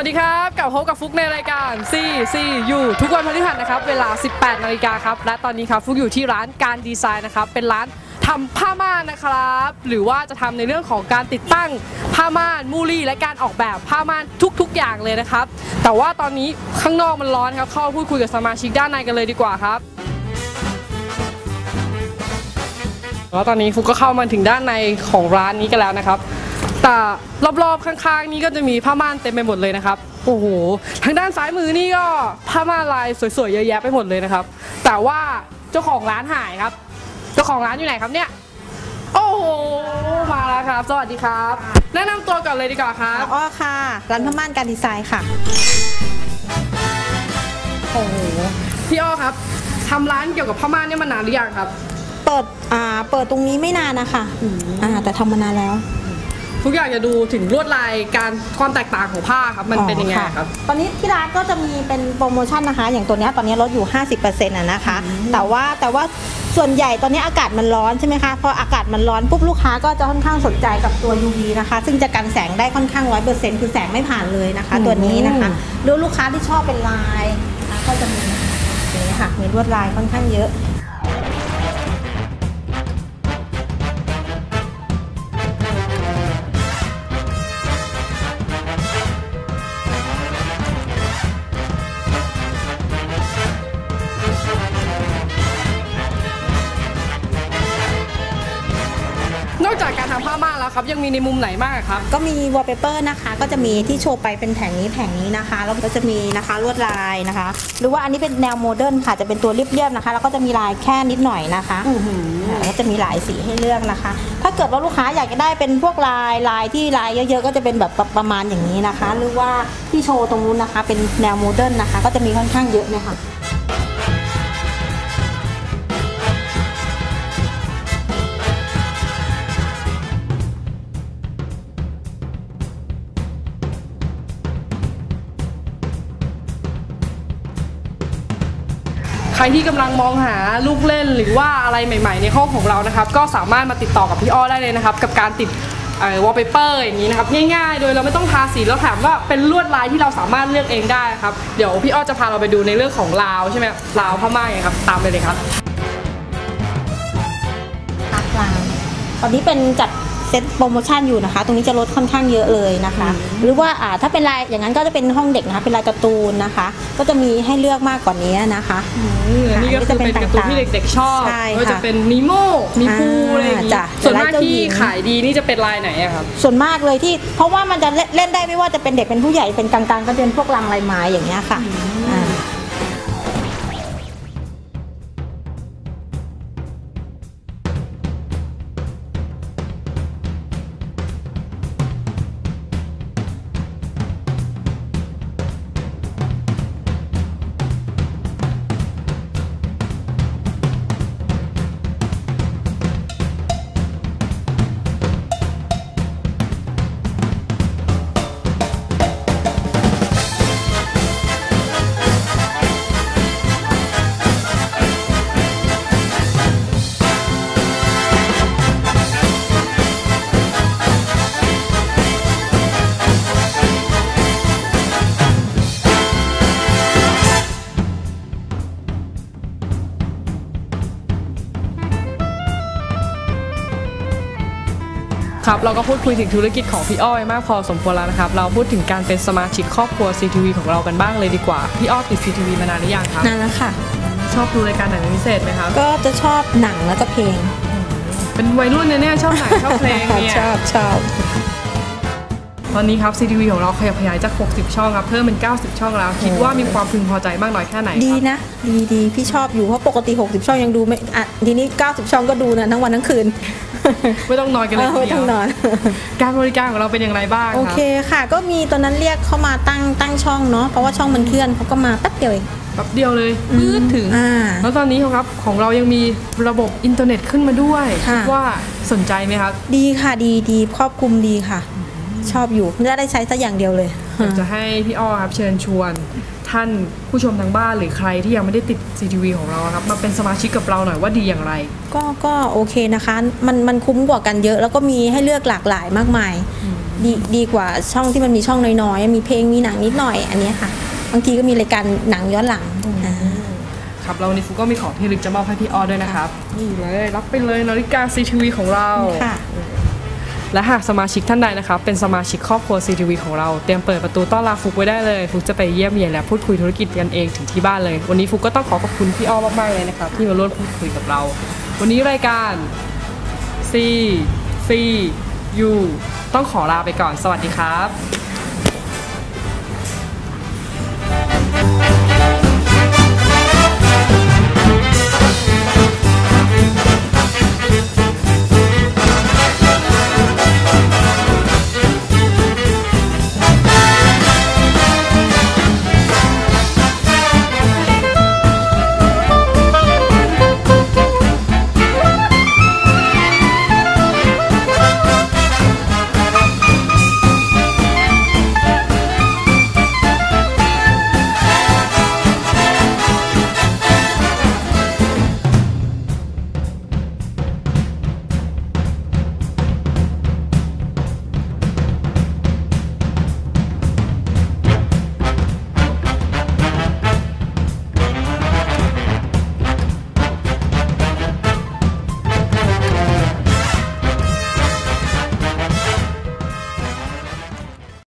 วัสดีครับกลับพบกับฟุกในรายการ C C U ทุกวันพฤหัสนะครับ เวลา 18 นาฬิกาครับ และตอนนี้ครับฟุกอยู่ที่ร้านการดีไซน์นะครับ เป็นร้านทำผ้าม่านนะครับ หรือว่าจะทำในเรื่องของการติดตั้งผ้าม่านมูลี่ และการออกแบบผ้าม่านทุก ๆ อย่างเลยนะครับ แต่ว่าตอนนี้ข้างนอกมันร้อนครับ เข้ามาพูดคุยกับสมาชิกด้านในกันเลยดีกว่าครับแล้วตอนนี้ฟุกก็เข้ามาถึงด้านในของร้านนี้กันแล้วนะครับ แต่รอบๆข้างๆ นี่ก็จะมีผ้าม่านเต็มไปหมดเลยนะครับ โอ้โห ทางด้านซ้ายมือนี่ก็ผ้าม่านลายสวยๆเยอะแยะไปหมดเลยนะครับ แต่ว่าเจ้าของร้านหายครับ เจ้าของร้านอยู่ไหนครับเนี่ย โอ้โห มาแล้วครับ สวัสดีครับ แนะนำตัวก่อนเลยดีกว่าครับ อ้อค่ะ ร้านผ้าม่านการดีไซน์ค่ะ โอ้โห พี่อ้อครับทำร้านเกี่ยวกับผ้าม่านเนี่ยมานานหรือยังครับ เปิดอ่าเปิดตรงนี้ไม่นานนะคะอ่าแต่ทำมานานแล้ว ทุกอย่างจะดูถึงลวดลายการความแตกต่างของผ้าครับมันเป็นยังไงอ๋อครับ ตอนนี้ที่ร้านก็จะมีเป็นโปรโมชั่นนะคะ อย่างตัวเนี้ยตอนนี้ลดอยู่ 50%อะนะคะ แต่ว่าแต่ว่าส่วนใหญ่ตอนนี้อากาศมันร้อนใช่ไหมคะพออากาศมันร้อนปุ๊บลูกค้าก็จะค่อนข้างสนใจกับตัว UV นะคะ ซึ่งจะกันแสงได้ค่อนข้างร้อยเปอร์เซ็นต์คือแสงไม่ผ่านเลยนะคะอืมตัวนี้นะคะดูลูกค้าที่ชอบเป็นลายนะคะก็จะมีอย่างนี้ค่ะมีลวดลายค่อนข้างเยอะ นอกจากการทำผ้าม่านแล้วครับ ยังมีในมุมไหนบ้างครับ ก็มีวอลเปเปอร์นะคะ ก็จะมีที่โชว์ไปเป็นแผงนี้แผงนี้นะคะแล้วก็จะมีนะคะลวดลายนะคะ หรือว่าอันนี้เป็นแนวโมเดิร์นค่ะจะเป็นตัวเรียบๆนะคะแล้วก็จะมีลายแค่นิดหน่อยนะคะอื้อหือแล้วก็จะมีหลายสีให้เลือกนะคะ ถ้าเกิดว่าลูกค้าอยากจะได้เป็นพวกลายลายที่ลายเยอะๆ ก็จะเป็นแบบประมาณอย่างนี้นะคะ หรือว่าที่โชว์ตรงนู้นนะคะ เป็นแนวโมเดิร์นนะคะ ก็จะมีค่อนข้างเยอะเลยค่ะ ใครที่กำลังมองหาลูกเล่นหรือว่าอะไรใหม่ ๆ ในห้องของเรานะครับ ก็สามารถมาติดต่อกับพี่อ้อได้เลยนะครับ กับการติดวอลเปเปอร์อย่างนี้นะครับ ง่ายๆ โดยเราไม่ต้องทาสีแล้วแถมว่าเป็นลวดลายที่เราสามารถเลือกเองได้ครับ เดี๋ยวพี่อ้อจะพาเราไปดูในเรื่องของลาวใช่ไหมลาวผ้าม่านไงครับ ตามไปเลยครับลานตอนนี้เป็นจัด เซ็ตโปรโมชั่นอยู่นะคะ ตรงนี้จะลดค่อนข้างเยอะเลยนะคะ หรือว่าอ่าถ้าเป็นลายอย่างนั้นก็จะเป็นห้องเด็กนะคะ เป็นลายการ์ตูนนะคะ ก็จะมีให้เลือกมากกว่านี้นะคะอันนี้ก็คือเป็นการ์ตูนที่เด็กๆชอบใช่ค่ะก็จะเป็นนิโมมีปูอะไรอย่างนี้จ้ะส่วนมากแต่ลายเจ้าที่หญิง ขายดีนี่จะเป็นลายไหนอะครับ ส่วนมากเลยที่เพราะว่ามันจะเล่นเล่นได้ไม่ว่าจะเป็นเด็กเป็นผู้ใหญ่เป็นกลางๆก็จะเป็นพวกรังลายไม้อย่างเงี้ยค่ะอ่า ครับเราก็พูดคุยถึงธุรกิจของพี่อ้อยมากพอสมควรแล้วนะครับ เราพูดถึงการเป็นสมาชิกครอบครัว CTV ของเรากันบ้างเลยดีกว่า พี่อ้อติด CTV มานานหรือยังครับ นั่นแหละค่ะ ชอบดูรายการไหนเป็นพิเศษไหมครับ ก็จะชอบหนังแล้วก็เพลง เป็นวัยรุ่นเนี่ยเนี่ยชอบหนังชอบเพลงเนี่ย ชอบชอบตอนนี้ครับ CTV ของเราขยับขยายจาก 60 ช่องครับเพิ่มเป็น 90 ช่องแล้ว คิดว่ามีความพึงพอใจมากน้อยแค่ไหนดีครับนะ ดีดีพี่ชอบอยู่เพราะปกติ 60 ช่องยังดูไม่อะทีนี้ 90 ช่องก็ดูนะทั้งวันทั้งคืน ไม่ต้องนอนกันเลยเออทีไม่เดีต้ยองวนอนการบริการของเราเป็นอย่างไรบ้างโอครัเคบค่ะ ก็มีตอนนั้นเรียกเข้ามาตั้งตั้งช่องเนาะเพราะว่าช่องมันเคลื่อนเขาก็มาแป๊บเดียวเองแป๊บเดียวเลยปื้ดถึงอ่าแล้วตอนนี้ครับของเรายังมีระบบอินเทอร์เน็ตขึ้นมาด้วยค่ะคิดว่าสนใจไหมครับ ดีค่ะดีดีครอบคลุมดีค่ะ ชอบอยู่ไม่ได้ใช้สักอย่างเดียวเลย อยากจะให้พี่อ้อครับเชิญชวน ท่านผู้ชมทางบ้านหรือใครที่ยังไม่ได้ติด CTV ของเราครับมาเป็นสมาชิกกับเราหน่อยว่าดีอย่างไร ก็ก็โอเคนะคะ มันมันคุ้มกว่ากันเยอะ แล้วก็มีให้เลือกหลากหลายมากมาย ดีดีกว่าช่องที่มันมีช่องน้อยๆ มีเพลงมีหนังนิดหน่อยอันเนี้ยค่ะ บางทีก็มีรายการหนังย้อนหลังอ่าครับเราวันนี้ฟุกก็มีของที่ระลึกจะมอบให้พี่อ้อด้วยนะครับนี่เลยรับไปเลยนาฬิกา CTV ของเราค่ะ และหากสมาชิกท่านใดนะครับเป็นสมาชิกครอบครัว CTV ของเราเตรียมเปิดประตูต้อนรับฟุกไว้ได้เลยฟุกจะไปเยี่ยมเยียนและพูดคุยธุรกิจกันเองถึงที่บ้านเลย วันนี้ฟุกก็ต้องขอขอบคุณพี่อ้อมากๆเลยนะครับที่มาร่วมพูดคุยกับเรา วันนี้รายการ C C U ต้องขอลาไปก่อนสวัสดีครับ